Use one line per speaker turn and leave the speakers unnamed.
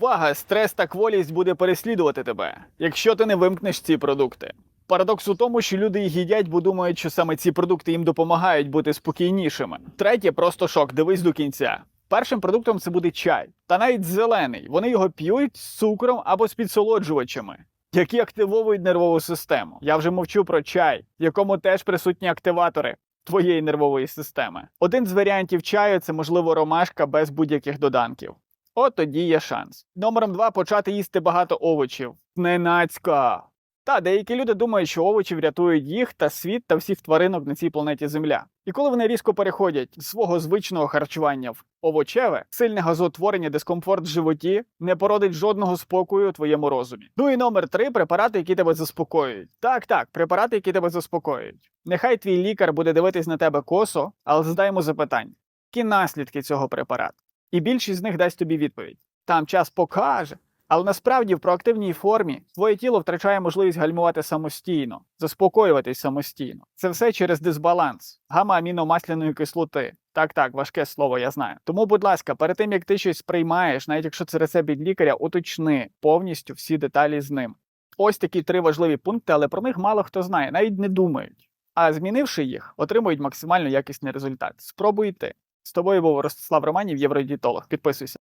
Увага, стрес та кволість буде переслідувати тебе, якщо ти не вимкнеш ці продукти. Парадокс у тому, що люди їх їдять, бо думають, що саме ці продукти їм допомагають бути спокійнішими. Третє просто шок. Дивись до кінця. Першим продуктом це буде чай, та навіть зелений. Вони його п'ють з цукром або з підсолоджувачами, які активовують нервову систему. Я вже мовчу про чай, в якому теж присутні активатори твоєї нервової системи. Один з варіантів чаю це можливо ромашка без будь-яких доданків. От тоді є шанс. Номером два почати їсти багато овочів. Ненацька. Та деякі люди думають, що овочі врятують їх та світ та всіх тваринок на цій планеті Земля. І коли вони різко переходять з свого звичного харчування в овочеве, сильне газоутворення, дискомфорт в животі не породить жодного спокою у твоєму розумі. Ну і номер три препарати, які тебе заспокоюють. Так, так, препарати, які тебе заспокоюють. Нехай твій лікар буде дивитись на тебе косо, але задай йому запитання, які наслідки цього препарату. І більшість з них дасть тобі відповідь. Там час покаже. Але насправді в проактивній формі твоє тіло втрачає можливість гальмувати самостійно, заспокоюватись самостійно. Це все через дисбаланс, гамма-аміномасляної кислоти. Так, так, важке слово, я знаю. Тому, будь ласка, перед тим як ти щось приймаєш, навіть якщо це рецепт від лікаря, уточни повністю всі деталі з ним. Ось такі три важливі пункти, але про них мало хто знає, навіть не думають. А змінивши їх, отримують максимально якісний результат. Спробуй ти. З тобою був Ростислав Романів, євродієтолог. Підписуйся.